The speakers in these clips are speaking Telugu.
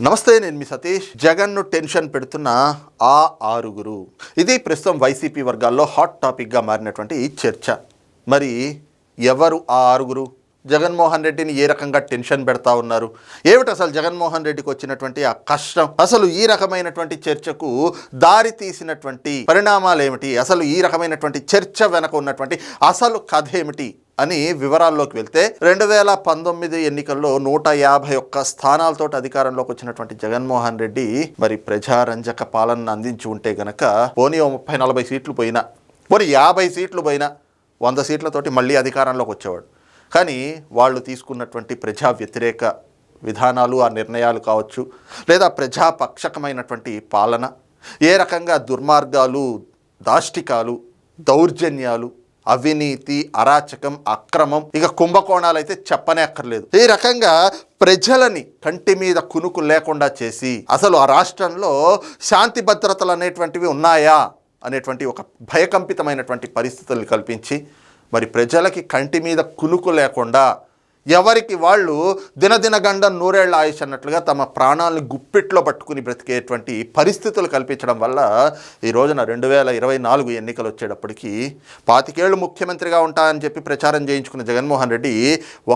నమస్తే నేను మీ సతీష్. జగన్ను టెన్షన్ పెడుతున్న ఆ ఆరుగురు. ఇది ప్రస్తుతం వైసీపీ వర్గాల్లో హాట్ టాపిక్గా మారినటువంటి చర్చ. మరి ఎవరు ఆ ఆరుగురు? జగన్మోహన్ రెడ్డిని ఏ రకంగా టెన్షన్ పెడతా ఉన్నారు? ఏమిటి అసలు జగన్మోహన్ రెడ్డికి వచ్చినటువంటి ఆ కష్టం? అసలు ఈ రకమైనటువంటి చర్చకు దారి తీసినటువంటి పరిణామాలు ఏమిటి అసలు ఈ రకమైనటువంటి చర్చ వెనక ఉన్నటువంటి అసలు కథ ఏమిటి? అని వివరాల్లోకి వెళ్తే రెండు వేల పంతొమ్మిది ఎన్నికల్లో నూట యాభై ఒక్క స్థానాలతో అధికారంలోకి వచ్చినటువంటి జగన్మోహన్ రెడ్డి మరి ప్రజారంజక పాలనను అందించి ఉంటే గనక పోనీ ఓ ముప్పై నలభై సీట్లు పోయినా పోనీ యాభై సీట్లు పోయినా వంద సీట్లతోటి మళ్ళీ అధికారంలోకి వచ్చేవాడు. కానీ వాళ్ళు తీసుకున్నటువంటి ప్రజా వ్యతిరేక విధానాలు ఆ నిర్ణయాలు కావచ్చు లేదా ప్రజాపక్షకమైనటువంటి పాలన ఏ రకంగా దుర్మార్గాలు దాష్టికాలు దౌర్జన్యాలు అవినీతి అరాచకం అక్రమం ఇక కుంభకోణాలు అయితే చెప్పనే అక్కర్లేదు. ఈ రకంగా ప్రజలని కంటి మీద కునుకు లేకుండా చేసి అసలు ఆ రాష్ట్రంలో శాంతి భద్రతలు అనేటువంటివి ఉన్నాయా అనేటువంటి ఒక భయకంపితమైనటువంటి పరిస్థితులు కల్పించి మరి ప్రజలకి కంటి మీద కునుకు లేకుండా ఎవరికి వాళ్ళు దినదిన గండం నూరేళ్ళ ఆయుష్ అన్నట్లుగా తమ ప్రాణాలను గుప్పిట్లో పట్టుకుని బ్రతికేటువంటి పరిస్థితులు కల్పించడం వల్ల ఈ రోజున రెండు వేల ఇరవై నాలుగు ఎన్నికలు వచ్చేటప్పటికి పాతికేళ్ళు ముఖ్యమంత్రిగా ఉంటానని చెప్పి ప్రచారం చేయించుకున్న జగన్మోహన్ రెడ్డి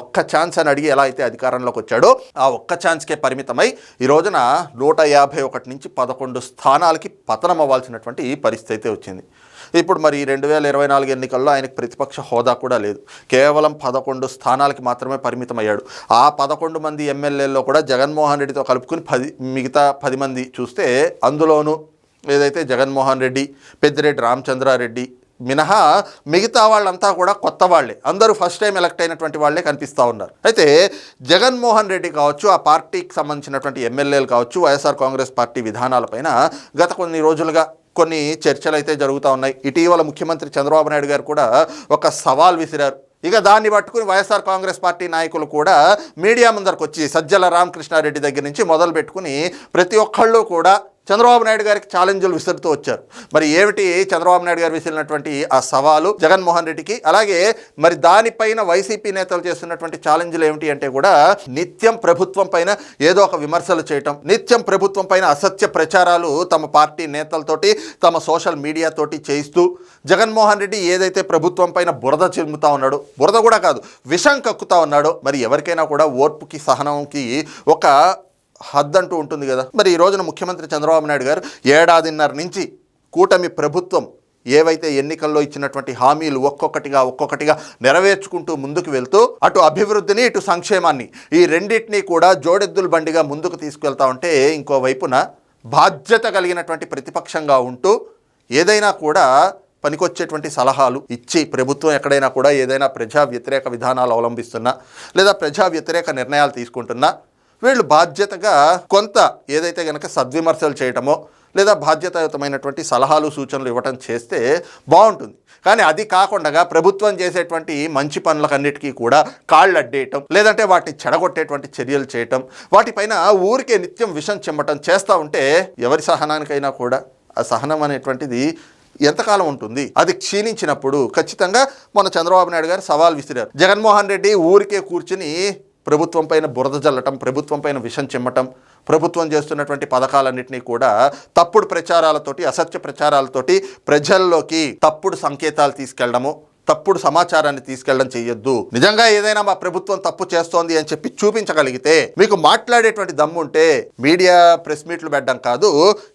ఒక్క ఛాన్స్ అని అడిగి ఎలా అయితే అధికారంలోకి వచ్చాడో ఆ ఒక్క ఛాన్స్కే పరిమితమై ఈ రోజున నూట యాభై ఒకటి నుంచి పదకొండు స్థానాలకి పతనం అవ్వాల్సినటువంటి పరిస్థితి అయితే వచ్చింది. ఇప్పుడు మరి రెండు వేల ఇరవై నాలుగు ఎన్నికల్లో ఆయనకు ప్రతిపక్ష హోదా కూడా లేదు. కేవలం పదకొండు స్థానాలకి మాత్రమే పరిమితం అయ్యాడు ఆ పదకొండు మంది ఎమ్మెల్యేల్లో కూడా జగన్మోహన్ రెడ్డితో కలుపుకుని పది మిగతా పది మంది చూస్తే అందులోనూ ఏదైతే జగన్మోహన్ రెడ్డి పెద్దిరెడ్డి రామచంద్రారెడ్డి మినహా మిగతా వాళ్ళంతా కూడా కొత్త వాళ్ళే. అందరూ ఫస్ట్ టైం ఎలక్ట్ అయినటువంటి వాళ్ళే కనిపిస్తూ ఉన్నారు. అయితే జగన్మోహన్ రెడ్డి కావచ్చు ఆ పార్టీకి సంబంధించినటువంటి ఎమ్మెల్యేలు కావచ్చు వైఎస్ఆర్ కాంగ్రెస్ పార్టీ విధానాలపైన గత కొన్ని రోజులుగా కొన్ని చర్చలు అయితే జరుగుతూ ఉన్నాయి. ఇటీవల ముఖ్యమంత్రి చంద్రబాబు నాయుడు గారు కూడా ఒక సవాల్ విసిరారు. ఇక దాన్ని పట్టుకుని వైఎస్ఆర్ కాంగ్రెస్ పార్టీ నాయకులు కూడా మీడియా ముందరకు వచ్చి సజ్జల రామకృష్ణారెడ్డి దగ్గర నుంచి మొదలు పెట్టుకుని ప్రతి ఒక్కళ్ళు కూడా చంద్రబాబు నాయుడు గారికి ఛాలెంజ్లు విసురుతూ వచ్చారు. మరి ఏమిటి చంద్రబాబు నాయుడు గారు విసిరినటువంటి ఆ సవాలు? జగన్మోహన్ రెడ్డికి. అలాగే మరి దానిపైన వైసీపీ నేతలు చేస్తున్నటువంటి ఛాలెంజ్లు ఏమిటి అంటే కూడా నిత్యం ప్రభుత్వం పైన ఏదో ఒక విమర్శలు చేయటం నిత్యం ప్రభుత్వం పైన అసత్య ప్రచారాలు తమ పార్టీ నేతలతోటి తమ సోషల్ మీడియాతోటి చేయిస్తూ జగన్మోహన్ రెడ్డి ఏదైతే ప్రభుత్వం పైన బురద చిమ్ముతా ఉన్నాడో బురద కూడా కాదు విషం కక్కుతా ఉన్నాడో మరి ఎవరికైనా కూడా ఓర్పుకి సహనంకి ఒక హద్దు అంటూ ఉంటుంది కదా. మరి ఈ రోజున ముఖ్యమంత్రి చంద్రబాబు నాయుడు గారు ఏడాదిన్నర నుంచి కూటమి ప్రభుత్వం ఏవైతే ఎన్నికల్లో ఇచ్చినటువంటి హామీలు ఒక్కొక్కటిగా ఒక్కొక్కటిగా నెరవేర్చుకుంటూ ముందుకు వెళ్తూ అటు అభివృద్ధిని ఇటు సంక్షేమాన్ని ఈ రెండింటినీ కూడా జోడెద్దుల బండిగా ముందుకు తీసుకెళ్తా ఉంటే ఇంకోవైపున బాధ్యత కలిగినటువంటి ప్రతిపక్షంగా ఉంటూ ఏదైనా కూడా పనికొచ్చేటువంటి సలహాలు ఇచ్చి ప్రభుత్వం ఎక్కడైనా కూడా ఏదైనా ప్రజా వ్యతిరేక విధానాలు అవలంబిస్తున్నా లేదా ప్రజా వ్యతిరేక నిర్ణయాలు తీసుకుంటున్నా వీళ్ళు బాధ్యతగా కొంత ఏదైతే కనుక సద్విమర్శలు చేయటమో లేదా బాధ్యతాయుతమైనటువంటి సలహాలు సూచనలు ఇవ్వటం చేస్తే బాగుంటుంది. కానీ అది కాకుండా ప్రభుత్వం చేసేటువంటి మంచి పనులకన్నిటికీ కూడా కాళ్ళు అడ్డేయటం లేదంటే వాటిని చెడగొట్టేటువంటి చర్యలు చేయటం వాటిపైన ఊరికే నిత్యం విషం చిమ్మటం చేస్తూ ఉంటే ఎవరి సహనానికైనా కూడా ఆ సహనం అనేటువంటిది ఎంతకాలం ఉంటుంది? అది క్షీణించినప్పుడు ఖచ్చితంగా మన చంద్రబాబు నాయుడు గారు సవాల్ విసిరారు. జగన్మోహన్ రెడ్డి ఊరికే కూర్చుని ప్రభుత్వం పైన బురద జల్లటం ప్రభుత్వం పైన విషం చిమ్మటం ప్రభుత్వం చేస్తున్నటువంటి పథకాలన్నింటినీ కూడా తప్పుడు ప్రచారాలతోటి అసత్య ప్రచారాలతోటి ప్రజల్లోకి తప్పుడు సంకేతాలు తీసుకెళ్ళడము తప్పుడు సమాచారాన్ని తీసుకెళ్ళడం చేయొద్దు. నిజంగా ఏదైనా మా ప్రభుత్వం తప్పు చేస్తోంది అని చెప్పి చూపించగలిగితే మీకు మాట్లాడేటువంటి దమ్ముంటే మీడియా ప్రెస్ మీట్లు పెట్టడం కాదు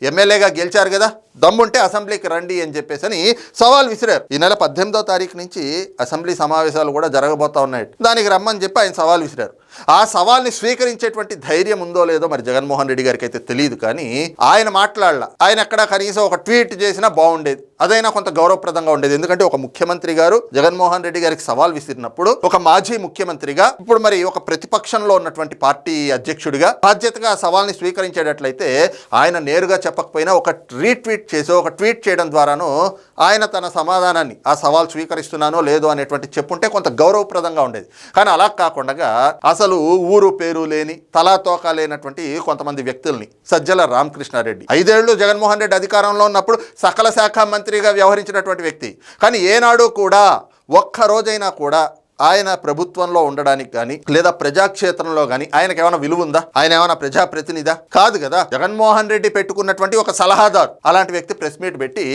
ఎమ్మెల్యేగా గెలిచారు కదా దమ్ముంటే అసెంబ్లీకి రండి అని చెప్పేసి అని సవాల్ విసిరారు. ఈ నెల పద్దెనిమిదో తారీఖు నుంచి అసెంబ్లీ సమావేశాలు కూడా జరగబోతా ఉన్నాయి. దానికి రమ్మని చెప్పి ఆయన సవాల్ విసిరారు. ఆ సవాల్ని స్వీకరించేటువంటి ధైర్యం ఉందో లేదో మరి జగన్మోహన్ రెడ్డి గారికి అయితే తెలియదు కానీ ఆయన మాట్లాడాల. ఆయన ఎక్కడ కనీసం ఒక ట్వీట్ చేసినా బాగుండేది. అదైనా కొంత గౌరవప్రదంగా ఉండేది. ఎందుకంటే ఒక ముఖ్యమంత్రి గారు జగన్మోహన్ రెడ్డి గారికి సవాల్ విసిరినప్పుడు ఒక మాజీ ముఖ్యమంత్రిగా ఇప్పుడు మరి ఒక ప్రతిపక్షంలో ఉన్నటువంటి పార్టీ అధ్యక్షుడిగా బాధ్యతగా ఆ సవాల్ని స్వీకరించేటట్లయితే ఆయన నేరుగా చెప్పకపోయినా ఒక రీట్వీట్ చేసి ఒక ట్వీట్ చేయడం ద్వారాను ఆయన తన సమాధానాన్ని ఆ సవాల్ స్వీకరిస్తున్నానో లేదో అనేటువంటి చెప్పుంటే కొంత గౌరవప్రదంగా ఉండేది. కానీ అలా కాకుండా అసలు ఊరు పేరు లేని తలా తోక లేనటువంటి కొంతమంది వ్యక్తుల్ని సజ్జల రామకృష్ణారెడ్డి. ఐదేళ్ళు జగన్మోహన్ రెడ్డి అధికారంలో ఉన్నప్పుడు సకల శాఖ మంత్రిగా వ్యవహరించినటువంటి వ్యక్తి. కానీ ఏనాడు కూడా ఒక్క రోజైనా కూడా ఆయన ప్రభుత్వంలో ఉండడానికి కానీ లేదా ప్రజాక్షేత్రంలో కానీ ఆయనకి ఏమైనా విలువ ఉందా? ఆయన ఏమైనా ప్రజాప్రతినిధా? కాదు కదా. జగన్మోహన్ రెడ్డి పెట్టుకున్నటువంటి ఒక సలహాదారు. అలాంటి వ్యక్తి ప్రెస్ మీట్ పెట్టి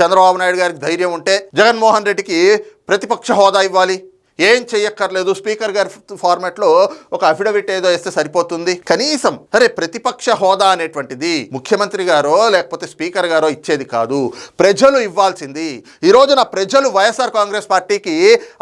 చంద్రబాబు నాయుడు గారికి ధైర్యం ఉంటే జగన్మోహన్ రెడ్డికి ప్రతిపక్ష హోదా ఇవ్వాలి. ఏం చెయ్యక్కర్లేదు. స్పీకర్ గారి ఫార్మాట్లో ఒక అఫిడవిట్ ఏదో వేస్తే సరిపోతుంది. కనీసం అరే ప్రతిపక్ష హోదా అనేటువంటిది ముఖ్యమంత్రి గారో లేకపోతే స్పీకర్ గారో ఇచ్చేది కాదు. ప్రజలు ఇవ్వాల్సింది. ఈ రోజున ప్రజలు వైఎస్ఆర్ కాంగ్రెస్ పార్టీకి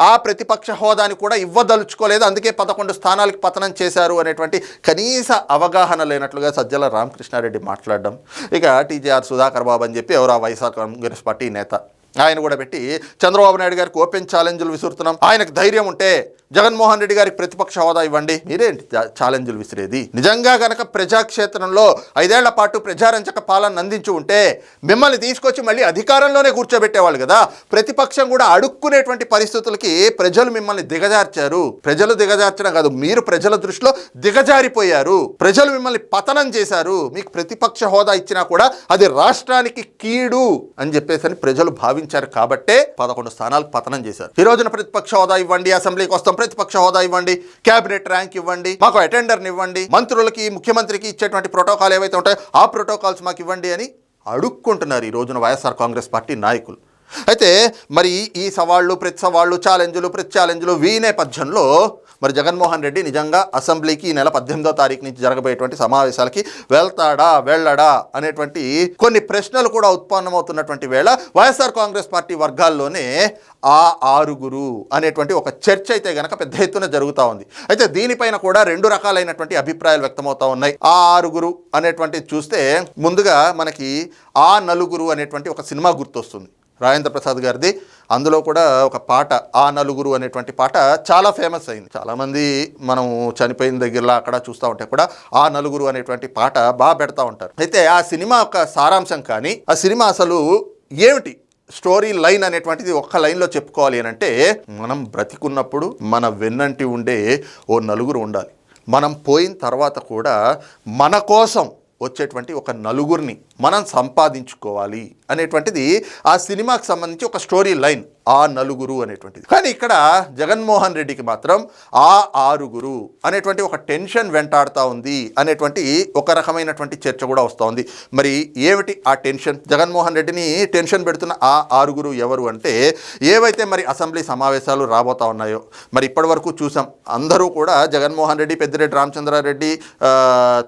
ఆ ప్రతిపక్ష హోదాని కూడా ఇవ్వదలుచుకోలేదు. అందుకే పదకొండు స్థానాలకి పతనం చేశారు అనేటువంటి కనీస అవగాహన లేనట్లుగా సజ్జల రామకృష్ణారెడ్డి మాట్లాడడం. ఇక టీజీఆర్ సుధాకర్ బాబు అని చెప్పి ఎవరు ఆ వైఎస్ఆర్ కాంగ్రెస్ పార్టీ నేత? ఆయన కూడా పెట్టి చంద్రబాబు నాయుడు గారికి ఓపెన్ ఛాలెంజ్లు విసురుతున్నాం. ఆయనకు ధైర్యం ఉంటే జగన్మోహన్ రెడ్డి గారికి ప్రతిపక్ష హోదా ఇవ్వండి. మీరేంటి ఛాలెంజ్లు విసిరేది? నిజంగా గనక ప్రజాక్షేత్రంలో ఐదేళ్ళ పాటు ప్రజారంజక పాలన అందించి ఉంటే మిమ్మల్ని తీసుకొచ్చి మళ్ళీ అధికారంలోనే కూర్చోబెట్టేవాళ్ళు కదా. ప్రతిపక్షం కూడా అడుక్కునేటువంటి పరిస్థితులకి ప్రజలు మిమ్మల్ని దిగజార్చారు. ప్రజలు దిగజార్చడం కాదు మీరు ప్రజల దృష్టిలో దిగజారిపోయారు. ప్రజలు మిమ్మల్ని పతనం చేశారు. మీకు ప్రతిపక్ష హోదా ఇచ్చినా కూడా అది రాష్ట్రానికి కీడు అని చెప్పేసి ప్రజలు భావించారు కాబట్టే పదకొండు స్థానాలకు పతనం చేశారు. ఈ రోజున ప్రతిపక్ష హోదా ఇవ్వండి అసెంబ్లీకి వస్తాం ప్రతిపక్ష హోదా ఇవ్వండి కేబినెట్ ర్యాంక్ ఇవ్వండి మాకు అటెండర్ని ఇవ్వండి మంత్రులకి ముఖ్యమంత్రికి ఇచ్చేటువంటి ప్రోటోకాల్ ఏవైతే ఉంటాయో ఆ ప్రోటోకాల్స్ మాకు ఇవ్వండి అని అడుక్కుంటున్నారు ఈ రోజున వైఎస్ఆర్ కాంగ్రెస్ పార్టీ నాయకులు. అయితే మరి ఈ సవాళ్ళు ప్రతి సవాళ్ళు ఛాలెంజ్లు ప్రతి ఛాలెంజ్లు వీ నేపథ్యంలో మరి జగన్మోహన్ రెడ్డి నిజంగా అసెంబ్లీకి ఈ నెల పద్దెనిమిదో తారీఖు నుంచి జరగబోయేటువంటి సమావేశాలకి వెళ్తాడా వెళ్ళడా అనేటువంటి కొన్ని ప్రశ్నలు కూడా ఉత్పన్నమవుతున్నటువంటి వేళ వైఎస్ఆర్ కాంగ్రెస్ పార్టీ వర్గాల్లోనే ఆ ఆరుగురు అనేటువంటి ఒక చర్చ అయితే గనక పెద్ద ఎత్తున జరుగుతూ ఉంది. అయితే దీనిపైన కూడా రెండు రకాలైనటువంటి అభిప్రాయాలు వ్యక్తమవుతా ఉన్నాయి. ఆ ఆరుగురు అనేటువంటిది చూస్తే ముందుగా మనకి ఆ నలుగురు అనేటువంటి ఒక సినిమా గుర్తొస్తుంది. రాజేంద్ర ప్రసాద్ గారిది. అందులో కూడా ఒక పాట ఆ నలుగురు అనేటువంటి పాట చాలా ఫేమస్ అయింది. చాలామంది మనం చనిపోయిన దగ్గరలో అక్కడ చూస్తూ ఉంటే కూడా ఆ నలుగురు అనేటువంటి పాట బాగా పెడతా ఉంటారు. అయితే ఆ సినిమా ఒక సారాంశం కానీ ఆ సినిమా అసలు ఏమిటి? స్టోరీ లైన్ అనేటువంటిది ఒక్క లైన్లో చెప్పుకోవాలి అని అంటే మనం బ్రతికున్నప్పుడు మన వెన్నంటి ఉండే ఓ నలుగురు ఉండాలి. మనం పోయిన తర్వాత కూడా మన కోసం వచ్చేటువంటి ఒక నలుగురిని మనం సంపాదించుకోవాలి అనేటువంటిది ఆ సినిమాకి సంబంధించి ఒక స్టోరీ లైన్ ఆ నలుగురు అనేటువంటిది. కానీ ఇక్కడ జగన్మోహన్ రెడ్డికి మాత్రం ఆ ఆరుగురు అనేటువంటి ఒక టెన్షన్ వెంటాడుతూ ఉంది అనేటువంటి ఒక రకమైనటువంటి చర్చ కూడా వస్తూ ఉంది. మరి ఏమిటి ఆ టెన్షన్? జగన్మోహన్ రెడ్డిని టెన్షన్ పెడుతున్న ఆ ఆరుగురు ఎవరు అంటే ఏవైతే మరి అసెంబ్లీ సమావేశాలు రాబోతా ఉన్నాయో మరి ఇప్పటి వరకు చూసాం అందరూ కూడా జగన్మోహన్ రెడ్డి పెద్దిరెడ్డి రామచంద్రారెడ్డి ఆ,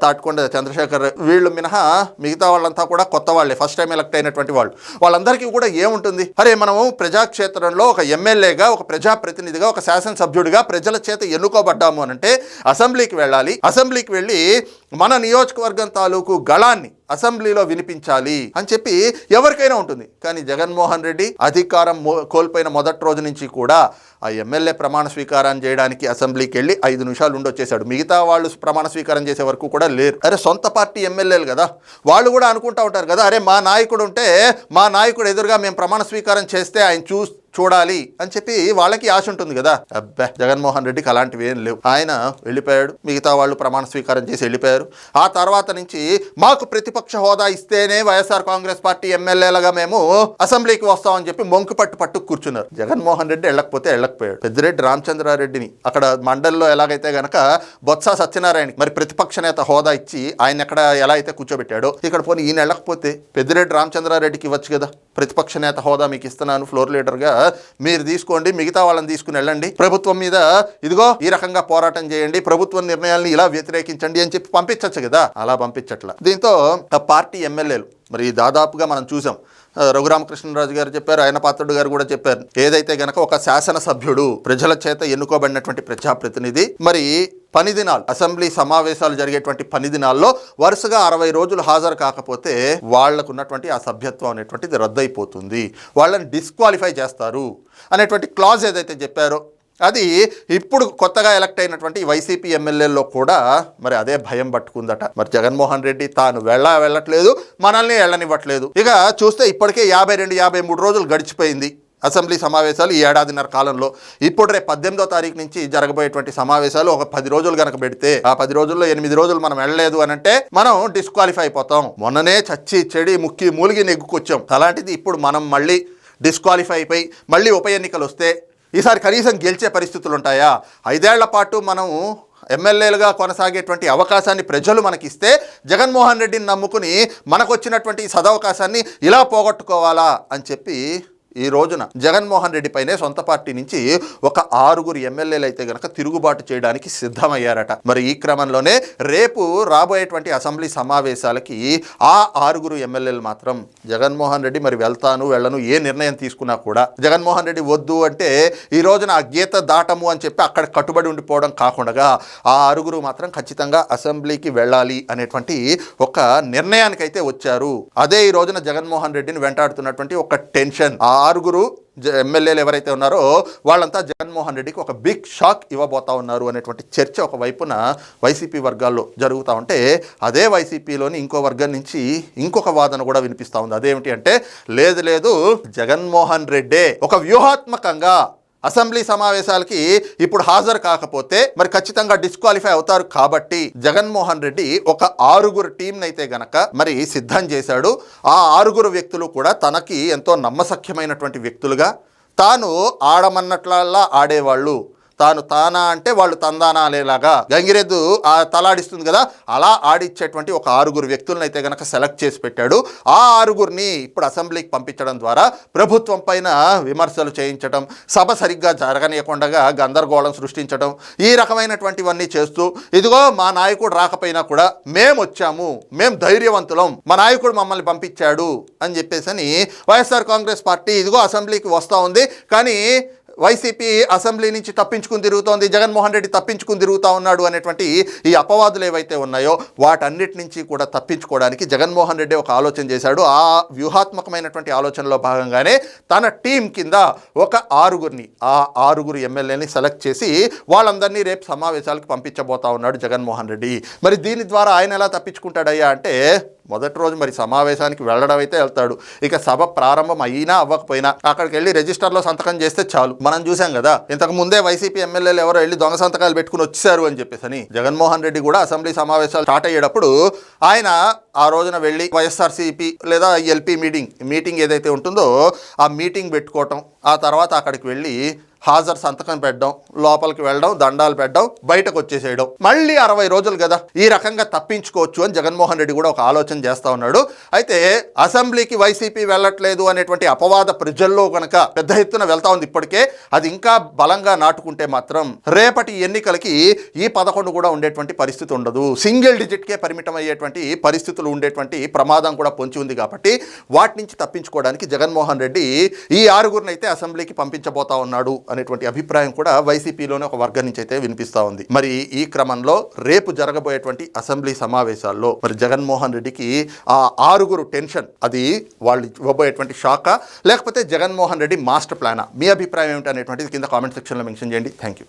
తాటికొండ చంద్రశేఖర్ వీళ్ళు మినహా మిగతా వాళ్ళంతా కూడా కొత్త వాళ్ళే ఫస్ట్ టైం ఎలక్ట్ అయినటువంటి వాళ్ళు. వాళ్ళందరికీ కూడా ఏముంటుంది? అరే మనము ప్రజాక్షేత్రంలో ఒక ఎమ్మెల్యేగా ఒక ప్రజాప్రతినిధిగా ఒక శాసనసభ్యుడిగా ప్రజల చేత ఎన్నుకోబడ్డాము అని అంటే అసెంబ్లీకి వెళ్ళాలి. అసెంబ్లీకి వెళ్ళి మన నియోజకవర్గం తాలూకు గళాన్ని అసెంబ్లీలో వినిపించాలి అని చెప్పి ఎవరికైనా ఉంటుంది. కానీ జగన్మోహన్ రెడ్డి అధికారం కోల్పోయిన మొదటి రోజు నుంచి కూడా ఆ ఎమ్మెల్యే ప్రమాణ స్వీకారం చేయడానికి అసెంబ్లీకి వెళ్ళి ఐదు నిమిషాలు ఉండొచ్చేశాడు. మిగతా వాళ్ళు ప్రమాణ స్వీకారం చేసే వరకు కూడా లేరు. అరే సొంత పార్టీ ఎమ్మెల్యేలు కదా. వాళ్ళు కూడా అనుకుంటా ఉంటారు కదా అరే మా నాయకుడు ఉంటే మా నాయకుడు ఎదురుగా మేము ప్రమాణ స్వీకారం చేస్తే ఆయన చూ చూడాలి అని చెప్పి వాళ్ళకి ఆశ ఉంటుంది కదా. అబ్బా జగన్మోహన్ రెడ్డికి అలాంటివి ఏం లేవు. ఆయన వెళ్ళిపోయాడు. మిగతా వాళ్ళు ప్రమాణ స్వీకారం చేసి వెళ్ళిపోయారు. ఆ తర్వాత నుంచి మాకు ప్రతిపక్ష హోదా ఇస్తేనే వైఎస్ఆర్ కాంగ్రెస్ పార్టీ ఎమ్మెల్యేలుగా మేము అసెంబ్లీకి వస్తామని చెప్పి మొంకు పట్టు పట్టు కూర్చున్నారు. జగన్మోహన్ రెడ్డి వెళ్ళకపోతే వెళ్ళకపోయాడు. పెద్దిరెడ్డి రామచంద్రారెడ్డిని అక్కడ మండలిలో ఎలాగైతే గనక బొత్స సత్యనారాయణ మరి ప్రతిపక్ష నేత హోదా ఇచ్చి ఆయన ఎక్కడ ఎలా అయితే కూర్చోబెట్టాడో ఇక్కడ పోనీ ఈయన వెళ్ళకపోతే పెద్దిరెడ్డి రామచంద్రారెడ్డికి ఇవ్వచ్చు కదా. ప్రతిపక్ష నేత హోదా మీకు ఇస్తున్నాను ఫ్లోర్ లీడర్గా. మీరు తీసుకోండి మిగతా వాళ్ళని తీసుకుని వెళ్ళండి. ప్రభుత్వం మీద ఇదిగో ఈ రకంగా పోరాటం చేయండి ప్రభుత్వ నిర్ణయాల్ని ఇలా వ్యతిరేకించండి అని చెప్పి పంపించవచ్చు కదా. అలా పంపించట్ల. దీంతో ఆ పార్టీ ఎమ్మెల్యేలు మరి దాదాపుగా మనం చూసాం. రఘురామకృష్ణరాజు గారు చెప్పారు ఆయన పాత్రుడు గారు కూడా చెప్పారు. ఏదైతే గనక ఒక శాసనసభ్యుడు ప్రజల చేత ఎన్నుకోబడినటువంటి ప్రజాప్రతినిధి మరి పని దినాలు అసెంబ్లీ సమావేశాలు జరిగేటువంటి పని దినాల్లో వరుసగా అరవై రోజులు హాజరు కాకపోతే వాళ్ళకు ఉన్నటువంటి ఆ సభ్యత్వం అనేటువంటిది రద్దయిపోతుంది. వాళ్ళని డిస్క్వాలిఫై చేస్తారు అనేటువంటి క్లాజ్ ఏదైతే చెప్పారో అది ఇప్పుడు కొత్తగా ఎలక్ట్ అయినటువంటి వైసీపీ ఎమ్మెల్యేల్లో కూడా మరి అదే భయం పట్టుకుందట. మరి జగన్మోహన్ రెడ్డి తాను వెళ్ళా వెళ్ళట్లేదు మనల్ని వెళ్ళనివ్వట్లేదు. ఇక చూస్తే ఇప్పటికే యాభై రెండు యాభై మూడు రోజులు గడిచిపోయింది అసెంబ్లీ సమావేశాలు ఈ ఏడాదిన్నర కాలంలో. ఇప్పుడు రేపు పద్దెనిమిదో తారీఖు నుంచి జరగబోయేటువంటి సమావేశాలు ఒక పది రోజులు కనుక పెడితే ఆ పది రోజుల్లో ఎనిమిది రోజులు మనం వెళ్ళలేదు అని అంటే మనం డిస్క్వాలిఫై అయిపోతాం. మొన్ననే చచ్చి చెడి ముక్కి మూలిగి నెగ్గుకొచ్చాం. అలాంటిది ఇప్పుడు మనం మళ్ళీ డిస్క్వాలిఫై అయిపోయి మళ్ళీ ఉప ఎన్నికలు వస్తే ఈసారి కనీసం గెలిచే పరిస్థితులు ఉంటాయా ఐదేళ్ళ పాటు మనం ఎమ్మెల్యేలుగా కొనసాగేటువంటి అవకాశాన్ని ప్రజలు మనకిస్తే జగన్మోహన్ రెడ్డిని నమ్ముకుని మనకు వచ్చినటువంటి ఈ సదవకాశాన్ని ఇలా పోగొట్టుకోవాలా అని చెప్పి ఈ రోజున జగన్మోహన్ రెడ్డి పైనే సొంత పార్టీ నుంచి ఒక ఆరుగురు ఎమ్మెల్యేలు అయితే గనక తిరుగుబాటు చేయడానికి సిద్ధమయ్యారట. మరి ఈ క్రమంలోనే రేపు రాబోయేటువంటి అసెంబ్లీ సమావేశాలకి ఆ ఆరుగురు ఎమ్మెల్యేలు మాత్రం జగన్మోహన్ రెడ్డి మరి వెళ్తాను వెళ్ళను ఏ నిర్ణయం తీసుకున్నా కూడా జగన్మోహన్ రెడ్డి వద్దు అంటే ఈ రోజున ఆ గీత దాటము అని చెప్పి అక్కడ కట్టుబడి ఉండిపోవడం కాకుండా ఆ ఆరుగురు మాత్రం ఖచ్చితంగా అసెంబ్లీకి వెళ్ళాలి అనేటువంటి ఒక నిర్ణయానికైతే వచ్చారు. అదే ఈ రోజున జగన్మోహన్ రెడ్డిని వెంటాడుతున్నటువంటి ఒక టెన్షన్. ఆ ఆరుగురు ఎమ్మెల్యేలు ఎవరైతే ఉన్నారో వాళ్ళంతా జగన్మోహన్ రెడ్డికి ఒక బిగ్ షాక్ ఇవ్వబోతా ఉన్నారు అనేటువంటి చర్చ ఒక వైపున వైసీపీ వర్గాల్లో జరుగుతూ ఉంటే అదే వైసీపీలోని ఇంకో వర్గం నుంచి ఇంకొక వాదన కూడా వినిపిస్తూ ఉంది. అదేమిటి అంటే లేదు లేదు జగన్మోహన్ రెడ్డే ఒక వ్యూహాత్మకంగా అసెంబ్లీ సమావేశాలకి ఇప్పుడు హాజరు కాకపోతే మరి ఖచ్చితంగా డిస్క్వాలిఫై అవుతారు కాబట్టి జగన్మోహన్ రెడ్డి ఒక ఆరుగురు టీంనైతే అయితే గనక మరి సిద్ధం చేశాడు. ఆ ఆరుగురు వ్యక్తులు కూడా తనకి ఎంతో నమ్మసఖ్యమైనటువంటి వ్యక్తులుగా తాను ఆడమన్నట్లల్లా ఆడేవాళ్ళు. తాను తానా అంటే వాళ్ళు తందానా అనేలాగా గంగిరెద్దు ఆ తలాడిస్తుంది కదా అలా ఆడిచ్చేటువంటి ఒక ఆరుగురు వ్యక్తులను అయితే గనక సెలెక్ట్ చేసి పెట్టాడు. ఆ ఆరుగురిని ఇప్పుడు అసెంబ్లీకి పంపించడం ద్వారా ప్రభుత్వం పైన విమర్శలు చేయించడం సభ సరిగ్గా జరగనీయకుండా గందరగోళం సృష్టించడం ఈ రకమైనటువంటివన్నీ చేస్తూ ఇదిగో మా నాయకుడు రాకపోయినా కూడా మేము వచ్చాము మేము ధైర్యవంతులం మా నాయకుడు మమ్మల్ని పంపించాడు అని చెప్పేసి అని వైఎస్ఆర్ కాంగ్రెస్ పార్టీ ఇదిగో అసెంబ్లీకి వస్తూ ఉంది. కానీ వైసీపీ అసెంబ్లీ నుంచి తప్పించుకుని తిరుగుతోంది జగన్మోహన్ రెడ్డి తప్పించుకుని తిరుగుతూ ఉన్నాడు అనేటువంటి ఈ అపవాదులు ఏవైతే ఉన్నాయో వాటన్నిటి నుంచి కూడా తప్పించుకోవడానికి జగన్మోహన్ రెడ్డి ఒక ఆలోచన చేశాడు. ఆ వ్యూహాత్మకమైనటువంటి ఆలోచనలో భాగంగానే తన టీం కింద ఒక ఆరుగురిని ఆ ఆరుగురు ఎమ్మెల్యేని సెలెక్ట్ చేసి వాళ్ళందరినీ రేపు సమావేశాలకు పంపించబోతా ఉన్నాడు జగన్మోహన్ రెడ్డి. మరి దీని ద్వారా ఆయన ఎలా తప్పించుకుంటాడయ్యా అంటే మొదటి రోజు మరి సమావేశానికి వెళ్ళడం అయితే వెళ్తాడు. ఇక సభ ప్రారంభం అయినా అవ్వకపోయినా అక్కడికి వెళ్ళి రిజిస్టర్లో సంతకం చేస్తే చాలు. మనం చూసాం కదా ఇంతకు ముందే వైసీపీ ఎమ్మెల్యేలు ఎవరో వెళ్ళి దొంగ సంతకాలు పెట్టుకుని వచ్చారు అని చెప్పేసి అని జగన్మోహన్ రెడ్డి కూడా అసెంబ్లీ సమావేశాలు స్టార్ట్ అయ్యేటప్పుడు ఆయన ఆ రోజున వెళ్ళి వైఎస్ఆర్సీపీ లేదా ఎల్పీ మీటింగ్ మీటింగ్ ఏదైతే ఉంటుందో ఆ మీటింగ్ పెట్టుకోవటం ఆ తర్వాత అక్కడికి వెళ్ళి హాజరు సంతకం పెట్టడం లోపలికి వెళ్ళడం దండాలు పెట్టడం బయటకు వచ్చేసేయడం. మళ్ళీ అరవై రోజులు కదా ఈ రకంగా తప్పించుకోవచ్చు అని జగన్మోహన్ రెడ్డి కూడా ఒక ఆలోచన చేస్తూ ఉన్నాడు. అయితే అసెంబ్లీకి వైసీపీ వెళ్ళట్లేదు అనేటువంటి అపవాద ప్రజల్లో కనుక పెద్ద ఎత్తున వెళ్తా ఉంది ఇప్పటికే అది ఇంకా బలంగా నాటుకుంటే మాత్రం రేపటి ఎన్నికలకి ఈ పదకొండు కూడా ఉండేటువంటి పరిస్థితి ఉండదు. సింగిల్ డిజిట్కే పరిమితం అయ్యేటువంటి పరిస్థితులు ఉండేటువంటి ప్రమాదం కూడా పొంచి ఉంది కాబట్టి వాటి నుంచి తప్పించుకోవడానికి జగన్మోహన్ రెడ్డి ఈ ఆరుగురిని అయితే అసెంబ్లీకి పంపించబోతా ఉన్నాడు అనేటువంటి అభిప్రాయం కూడా వైసీపీలోనే ఒక వర్గం నుంచి అయితే వినిపిస్తూ ఉంది. మరి ఈ క్రమంలో రేపు జరగబోయేటువంటి అసెంబ్లీ సమావేశాల్లో మరి జగన్మోహన్ రెడ్డికి ఆ ఆరుగురు టెన్షన్ అది వాళ్ళు ఇవ్వబోయేటువంటి షాకా? లేకపోతే జగన్మోహన్ రెడ్డి మాస్టర్ ప్లానా? మీ అభిప్రాయం ఏమిటి అనేటువంటిది కింద కామెంట్ సెక్షన్లో మెన్షన్ చేయండి. Thank you.